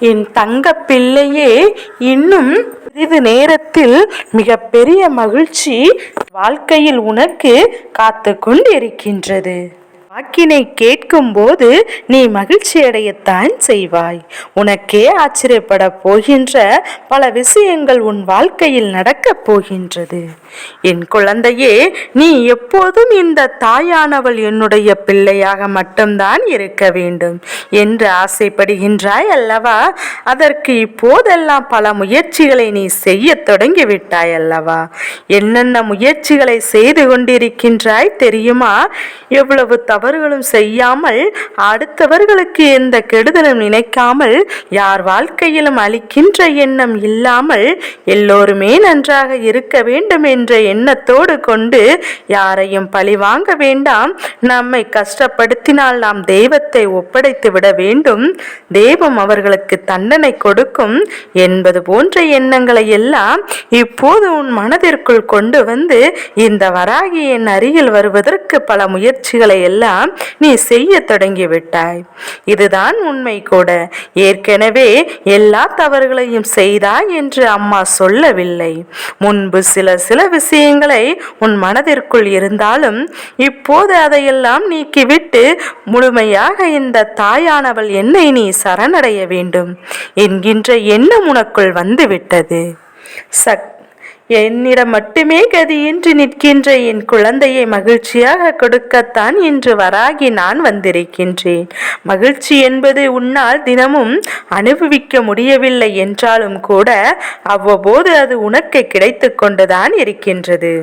என் தங்க பிள்ளையே இன்னும் சிறிது நேரத்தில் மிகப்பெரிய மகிழ்ச்சி வாழ்க்கையில் உனக்கு காத்து கொண்டிருக்கின்றது வாக்கினை கேட்கும்போது நீ மகிழ்ச்சி அடையத்தான் செய்வாய். உனக்கே ஆச்சரியப்பட போகின்ற பல விஷயங்கள் உன் வாழ்க்கையில் நடக்கப் போகின்றது. என் குழந்தையே நீ எப்போதும் இந்த தாயானவள் என்னுடைய பிள்ளையாக மட்டும்தான் இருக்க வேண்டும் என்று ஆசைப்படுகின்றாய் அல்லவா? அதற்கு இப்போதெல்லாம் பல முயற்சிகளை நீ செய்ய தொடங்கிவிட்டாய் அல்லவா? என்னென்ன முயற்சிகளை செய்து கொண்டிருக்கின்றாய் தெரியுமா? எவ்வளவு தவறுகளும் செய்யாமல் அடுத்தவர்களுக்கு எந்த கெடுதலும் நினைக்காமல் யார் வாழ்க்கையிலும் அளிக்கின்ற எண்ணம் இல்லாமல் எல்லோருமே நன்றாக இருக்க வேண்டும் என்ற எண்ணத்தோடு கொண்டு யாரையும் பழி வாங்க வேண்டாம். நம்மை கஷ்டப்படுத்தினால் நாம் தெய்வத்தை ஒப்படைத்து விட வேண்டும். தெய்வம் அவர்களுக்கு தண்டனை கொடுக்கும். என்பது போன்ற எண்ணங்களை எல்லாம் இப்போது உன் மனதிற்குள் கொண்டு வந்து இந்த வராகி என் அருகில் வருவதற்கு பல முயற்சிகளை எல்லாம் நீ செய்ய தொடங்கிவிட்டாய். இதுதான் உண்மை கூட. ஏற்கனவே எல்லா தவறுகளையும் செய்தாய் என்று அம்மா சொல்லவில்லை. முன்பு சில சில விஷயங்களை உன் மனதிற்குள் இருந்தாலும் இப்போது அதையெல்லாம் நீக்கிவிட்டு முழுமையாக இந்த தாயானவள் என்னை நீ சரணடைய வேண்டும் என்கின்ற எண்ணம் உனக்குள் வந்துவிட்டது. சக் என்னிடம் மட்டுமே கதியின்றி நிற்கின்ற என் குழந்தையை மகிழ்ச்சியாக கொடுக்கத்தான் இன்று வராகி நான் வந்திருக்கின்றேன். மகிழ்ச்சி என்பது உன்னால் தினமும் அனுபவிக்க முடியவில்லை என்றாலும் கூட அவ்வப்போது அது உனக்கு கிடைத்து கொண்டுதான் இருக்கின்றது.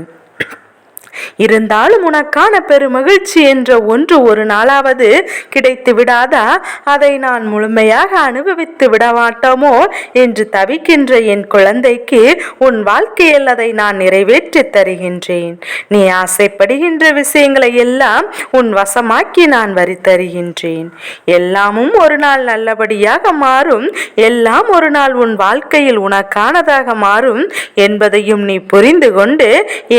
இருந்தாலும் உனக்கான பெருமகிழ்ச்சி என்ற ஒன்று ஒரு நாளாவது கிடைத்து விடாதா? அதை நான் முழுமையாக அனுபவித்து விடமாட்டோமோ? என்று தவிக்கின்ற என் குழந்தைக்கு உன் வாழ்க்கையில் அதை நான் நிறைவேற்றி தருகின்றேன். நீ ஆசைப்படுகின்ற விஷயங்களை எல்லாம் உன் வசமாக்கி நான் வரி தருகின்றேன் எல்லாமும் ஒரு நாள் நல்லபடியாக மாறும். எல்லாம் ஒரு நாள் உன் வாழ்க்கையில் உனக்கானதாக மாறும் என்பதையும் நீ புரிந்து கொண்டு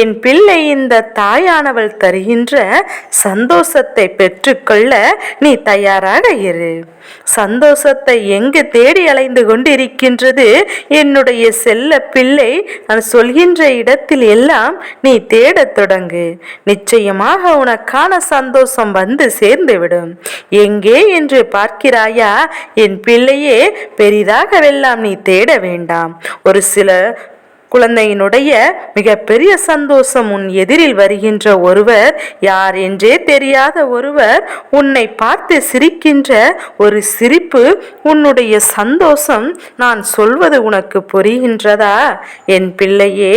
என் பிள்ளை இந்த தாயானவள் தருகின்ற சந்தோஷத்தை பெற்றுக்கொள்ள நீ தயாராக இரு. சந்தோஷத்தை எங்கு தேடி அலைந்து கொண்டிருக்கின்றது? என்னுடைய செல்ல பிள்ளை நான் சொல்கின்ற இடத்தில் எல்லாம் நீ தேடத் தொடங்கு. நிச்சயமாக உனக்கான சந்தோஷம் வந்து சேர்ந்துவிடும். எங்கே என்று பார்க்கிறாயா? என் பிள்ளையே பெரிதாகவெல்லாம் நீ தேட வேண்டாம். ஒரு சில குழந்தையினுடைய மிகப்பெரிய சந்தோஷம் உன் எதிரில் வருகின்ற ஒருவர் யார் என்றே தெரியாத ஒருவர் உன்னை பார்த்து சிரிக்கின்ற ஒரு சிரிப்பு உன்னுடைய சந்தோஷம் நான் சொல்வது உனக்கு புரிகின்றதா? என் பிள்ளையே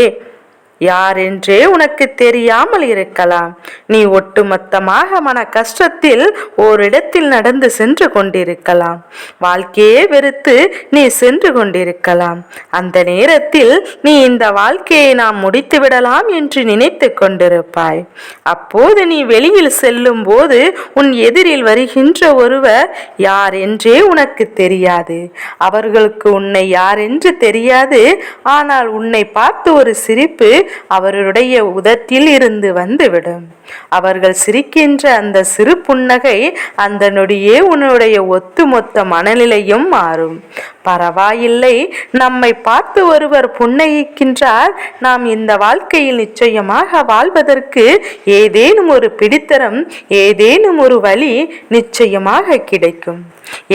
யார் என்றே உனக்கு தெரியாமல் இருக்கலாம். நீ ஒட்டுமொத்தமாக மன கஷ்டத்தில் ஓரிடத்தில் நடந்து சென்று கொண்டிருக்கலாம். வாழ்க்கையே வெறுத்து நீ சென்று கொண்டிருக்கலாம். அந்த நேரத்தில் நீ இந்த வாழ்க்கையை நாம் முடித்து விடலாம் என்று நினைத்து கொண்டிருப்பாய். அப்போது நீ வெளியில் செல்லும் போது உன் எதிரில் வருகின்ற ஒருவர் யார் என்றே உனக்கு தெரியாது. அவர்களுக்கு உன்னை யார் என்று தெரியாது. ஆனால் உன்னை பார்த்து ஒரு சிரிப்பு அவருடைய உதத்தில் இருந்து வந்துவிடும். அவர்கள் சிரிக்கின்ற அந்த சிறு புன்னகை அந்த நொடியே உன்னுடைய ஒத்துமொத்த மனநிலையும் மாறும். பரவாயில்லை. நம்மை பார்த்து ஒருவர் புன்னகிக்கின்றார் நாம் இந்த வாழ்க்கையில் நிச்சயமாக வாழ்வதற்கு ஏதேனும் ஒரு பிடித்தரம் ஏதேனும் ஒரு வழி நிச்சயமாக கிடைக்கும்.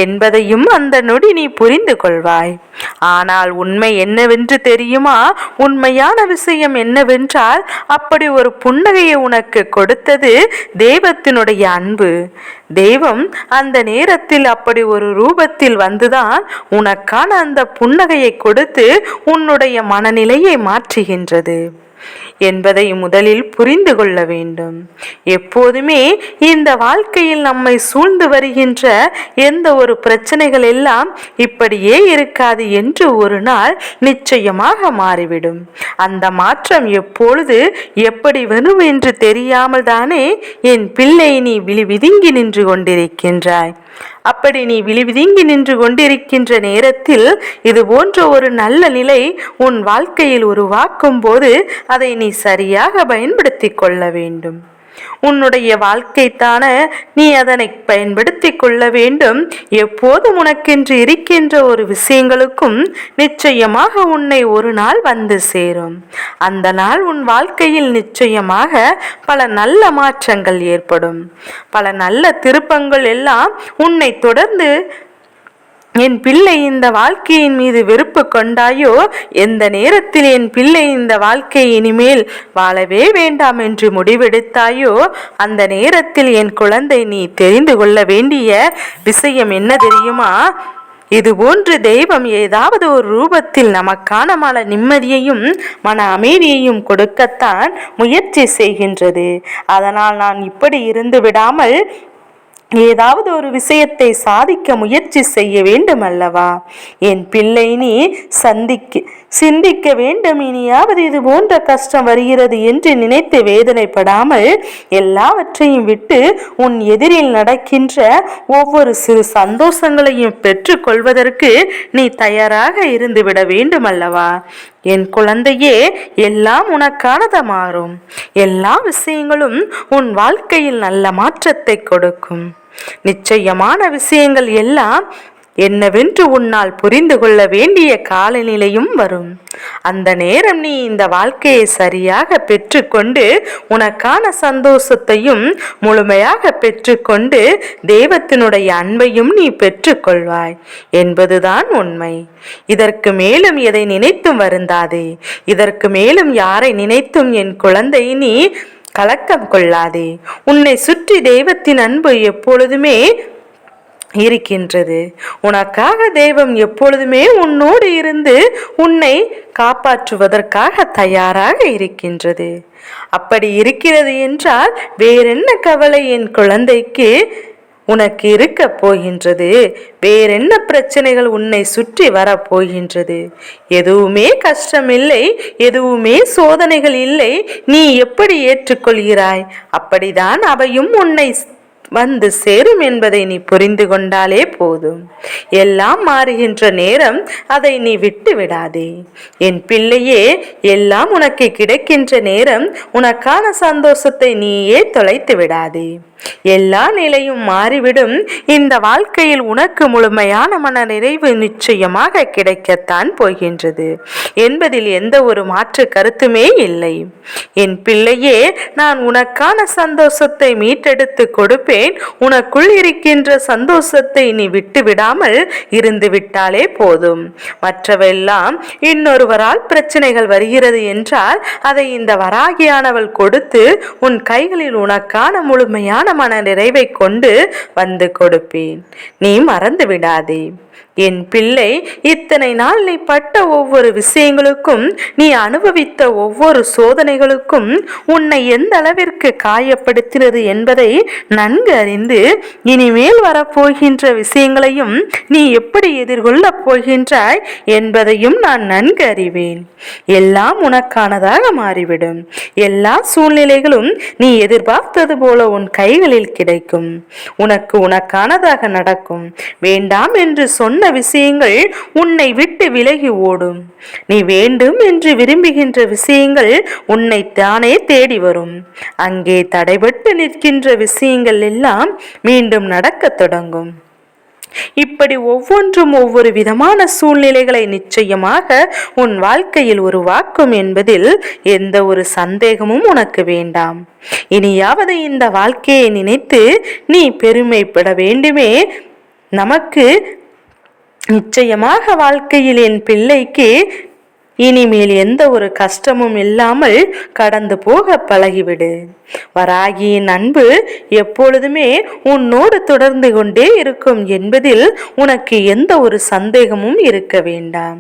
என்பதையும் அந்த நொடி நீ புரிந்து கொள்வாய். ஆனால் உண்மை என்னவென்று தெரியுமா? உண்மையான விஷயம் என்னவென்றால் அப்படி ஒரு புன்னகையை உனக்கு கொடுத்தது தெய்வத்தினுடைய அன்பு. தெய்வம் அந்த நேரத்தில் அப்படி ஒரு ரூபத்தில் வந்துதான் உனக்கு உனக்கான அந்த புன்னகையை கொடுத்து உன்னுடைய மனநிலையை மாற்றுகின்றது என்பதை முதலில் புரிந்து கொள்ள வேண்டும். எப்போதுமே இந்த வாழ்க்கையில் நம்மை சூழ்ந்து வருகின்ற எந்த ஒரு பிரச்சனைகள் எல்லாம் இப்படியே இருக்காது என்று ஒரு நாள் நிச்சயமாக மாறிவிடும். அந்த மாற்றம் எப்பொழுது எப்படி வரும் என்று தெரியாமல் தானே என் பிள்ளை நீ விழி விதுங்கி நின்று கொண்டிருக்கின்றாய். அப்படி நீ விழிவிதுங்கி நின்று கொண்டிருக்கின்ற நேரத்தில் இது போன்ற ஒரு நல்ல நிலை உன் வாழ்க்கையில் உருவாக்கும் போது அதை நீ சரியாக பயன்படுத்தி கொள்ள வேண்டும். உன்னுடைய வாழ்க்கைத்தான நீ அதனை பயன்படுத்தி கொள்ள வேண்டும். எப்போதும் உனக்கென்று இருக்கின்ற ஒரு விஷயங்களுக்கும் நிச்சயமாக உன்னை ஒரு நாள் வந்து சேரும். அந்த நாள் உன் வாழ்க்கையில் நிச்சயமாக பல நல்ல மாற்றங்கள் ஏற்படும். பல நல்ல திருப்பங்கள் எல்லாம் உன்னை தொடர்ந்து என் பிள்ளை இந்த வாழ்க்கையின் மீது வெறுப்பு கொண்டாயோ? எந்த நேரத்தில் என் பிள்ளை இந்த வாழ்க்கை இனிமேல் வாழவே வேண்டாம் என்று முடிவெடுத்தாயோ? அந்த நேரத்தில் என் குழந்தை நீ தெரிந்து கொள்ள வேண்டிய விஷயம் என்ன தெரியுமா? இது போன்று தெய்வம் ஏதாவது ஒரு ரூபத்தில் நமக்கான மன நிம்மதியையும் மன அமைதியையும் கொடுக்கத்தான் முயற்சி செய்கின்றது. அதனால் நான் இப்படி இருந்து விடாமல் ஏதாவது ஒரு விஷயத்தை சாதிக்க முயற்சி செய்ய வேண்டும் அல்லவா என் பிள்ளை நீ சந்திக்க சிந்திக்க வேண்டும். இனியாவது இது போன்ற கஷ்டம் வருகிறது என்று நினைத்து வேதனைப்படாமல் எல்லாவற்றையும் விட்டு உன் எதிரில் நடக்கின்ற ஒவ்வொரு சிறு சந்தோஷங்களையும் பெற்றுக்கொள்வதற்கு நீ தயாராக இருந்துவிட வேண்டும் அல்லவா என் குழந்தையே எல்லாம் உனக்கானத மாறும். எல்லா விஷயங்களும் உன் வாழ்க்கையில் நல்ல மாற்றத்தை கொடுக்கும். நிச்சயமான விஷயங்கள் எல்லாம் என்னவென்று உன்னால் புரிந்து கொள்ள வேண்டிய காலநிலையும் வரும். அந்த நேரம் நீ இந்த வாழ்க்கையை சரியாக பெற்றுக்கொண்டு உனக்கான சந்தோஷத்தையும் முழுமையாக பெற்றுக்கொண்டு தெய்வத்தினுடைய அன்பையும் நீ பெற்றுக்கொள்வாய் என்பதுதான் உண்மை. இதற்கு மேலும் எதை நினைத்தும் வருந்தாதே. இதற்கு மேலும் யாரை நினைத்தும் என் குழந்தை நீ கலக்கம் கொள்ளாதே. உன்னை சுற்றி தெய்வத்தின் அன்பு எப்பொழுதுமே இருக்கின்றது. உனக்காக தெய்வம் எப்பொழுதுமே உன்னோடு இருந்து உன்னை காப்பாற்றுவதற்காக தயாராக இருக்கின்றது. அப்படி இருக்கிறது என்றால் வேறென்ன கவலை என் குழந்தைக்கு உனக்கு இருக்க போகின்றது. வேறென்ன பிரச்சனைகள் உன்னை சுற்றி வரப்போகின்றது எதுவுமே கஷ்டமில்லை எதுவுமே சோதனைகள் இல்லை. நீ எப்படி ஏற்றுக்கொள்கிறாய்? அப்படிதான் அவையும் உன்னை வந்து சேரும் என்பதை நீ புரிந்து கொண்டாலே போதும். எல்லாம் மாறுகின்ற நேரம் அதை நீ விட்டு விடாதே. என் பிள்ளையே எல்லாம் உனக்கு கிடைக்கின்ற நேரம் உனக்கான சந்தோஷத்தை நீயே தொலைத்து விடாதே. எல்லா நிலையும் மாறிவிடும். இந்த வாழ்க்கையில் உனக்கு முழுமையான மன நிறைவு நிச்சயமாக கிடைக்கத்தான் போகின்றது. என்பதில் எந்த ஒரு மாற்று கருத்துமே இல்லை. என் பிள்ளையே நான் உனக்கான சந்தோஷத்தை மீட்டெடுத்து கொடுப்பேன். உனக்குள் இருக்கின்ற சந்தோஷத்தை நீ விட்டு விடாமல் இருந்து விட்டாலே போதும். மற்றவெல்லாம் இன்னொருவரால் பிரச்சனைகள் வருகிறது என்றால் அதை இந்த வராகியானவள் கொடுத்து உன் கைகளில் உனக்கான முழுமையான மன நிறைவை கொண்டு வந்து கொடுப்பேன். நீ மறந்து விடாதே என் பிள்ளை இத்தனை நாள் நீ பட்ட ஒவ்வொரு விஷயங்களுக்கும் நீ அனுபவித்த ஒவ்வொரு சோதனைகளுக்கும் உன்னை எந்த அளவிற்கு காயப்படுத்தினது என்பதை நன்கு அறிந்து இனிமேல் வரப்போகின்ற விஷயங்களையும் நீ எப்படி எதிர்கொள்ளப் போகின்றாய் என்பதையும் நான் நன்கு அறிவேன். எல்லாம் உனக்கானதாக மாறிவிடும். எல்லா சூழ்நிலைகளும் நீ எதிர்பார்த்தது போல உன் கைகளில் கிடைக்கும். உனக்கு உனக்கானதாக நடக்கும். வேண்டாம் என்று சொன்ன விஷயங்கள் உன்னை விட்டு விலகி ஓடும். நீ வேண்டும் என்று விரும்புகின்ற விஷயங்கள் உன்னை தானே தேடி வரும். அங்கே தடைபட்டு நிற்கின்ற விஷயங்கள் எல்லாம் மீண்டும் நடக்கத் தொடங்கும். இப்படி ஒவ்வொன்றும் ஒவ்வொரு விதமான சூழ்நிலைகளை நிச்சயமாக உன் வாழ்க்கையில் உருவாக்கும் என்பதில் எந்த ஒரு சந்தேகமும் உனக்கு வேண்டாம். இனியாவது இந்த வாழ்க்கையை நினைத்து நீ பெருமைப்பட வேண்டுமே. நமக்கு நிச்சயமாக வாழ்க்கையில் என் பிள்ளைக்கு இனிமேல் எந்த ஒரு கஷ்டமும் இல்லாமல் கடந்து போக பழகிவிடு. வராகியின் அன்பு எப்பொழுதுமே உன்னோடு தொடர்ந்து கொண்டே இருக்கும் என்பதில் உனக்கு எந்த ஒரு சந்தேகமும் இருக்க வேண்டாம்.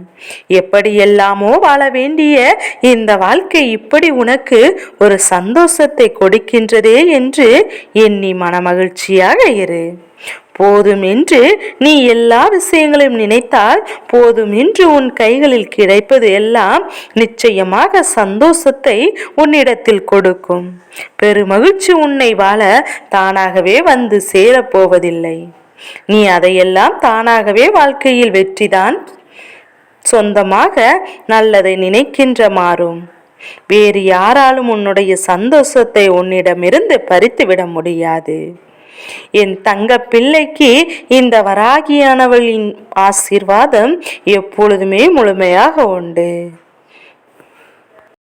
எப்படியெல்லாமோ வாழ வேண்டிய இந்த வாழ்க்கை இப்படி உனக்கு ஒரு சந்தோஷத்தை கொடுக்கின்றதே என்று எண்ணி மனமகிழ்ச்சியாக இரு. போதும் என்று நீ எல்லா விஷயங்களையும் நினைத்தால் போதும் என்று உன் கைகளில் கிடைப்பது எல்லாம் நிச்சயமாக சந்தோஷத்தை உன்னிடத்தில் கொடுக்கும். பெருமகிழ்ச்சி உன்னை வாழ தானாகவே வந்து சேரப்போவதில்லை. நீ அதையெல்லாம் தானாகவே வாழ்க்கையில் வெற்றிதான். சொந்தமாக நல்லதை நினைக்கின்ற மாறும். வேறு யாராலும் உன்னுடைய சந்தோஷத்தை உன்னிடமிருந்து பறித்துவிட முடியாது. என் தங்க பிள்ளைக்கு இந்த வராகியானவளின் ஆசீர்வாதம் எப்பொழுதுமே முழுமையாக உண்டு.